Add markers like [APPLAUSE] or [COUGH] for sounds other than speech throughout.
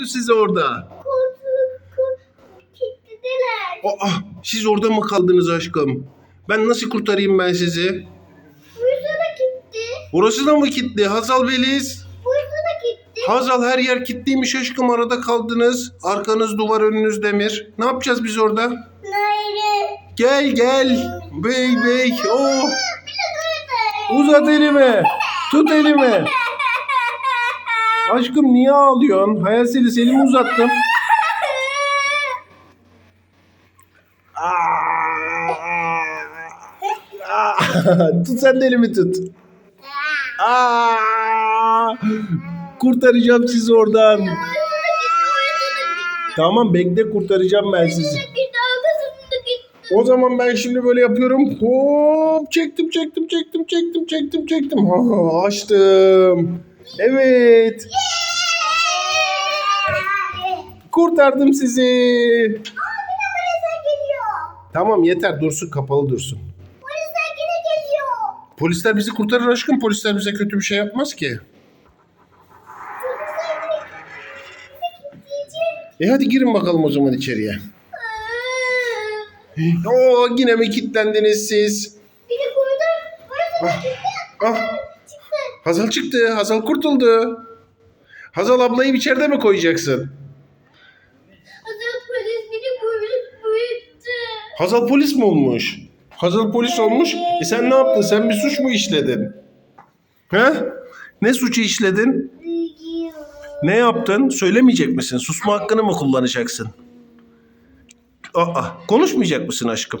oldu size orada? Korktuk. Korktuk. Kilitlediler. Aa, siz orada mı kaldınız aşkım? Ben nasıl kurtarayım ben sizi? Burası da gitti. Burası da mı kilitli? Hazal Beliz. Burası da gitti. Hazal her yer kilitliymiş aşkım. Arada kaldınız. Arkanız duvar önünüz demir. Ne yapacağız biz orada? Nerede? Gel gel. Bey bey. Oh. Uzat elimi. Tut elimi. Aşkım niye ağlıyorsun? Hayalsiz elimi uzattım. [LAUGHS] tut sen de elimi tut. Kurtaracağım sizi oradan. Tamam bekle kurtaracağım ben sizi. O zaman ben şimdi böyle yapıyorum. Hop çektim çektim çektim çektim çektim çektim. [LAUGHS] Açtım. Evet. Kurtardım sizi. Polisler geliyor. Tamam yeter dursun kapalı dursun. Polisler yine geliyor. Polisler bizi kurtarır aşkım. Polisler bize kötü bir şey yapmaz ki. E hadi girin bakalım o zaman içeriye. Oo yine mi kilitlendiniz siz? Bir de burada burası da gitti. Ah, Çıktı. Hazal çıktı. Hazal kurtuldu. Hazal ablayı içeride mi koyacaksın? Hazır polis beni böyle büyüttü. Hazal polis mi olmuş? Hazal polis olmuş. E sen ne yaptın? Sen bir suç mu işledin? He? Ne suçu işledin? Ne yaptın? Söylemeyecek misin? Susma hakkını mı kullanacaksın? Aa, konuşmayacak mısın aşkım?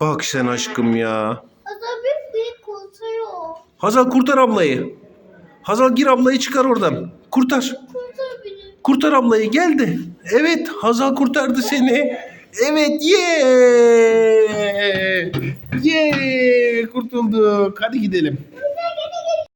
Bak sen aşkım ya. Hazal kurtar ablayı. Hazal gir ablayı çıkar oradan. Kurtar. Kurtar beni. Kurtar ablayı geldi. Evet Hazal kurtardı seni. Evet ye ye kurtulduk. Hadi gidelim.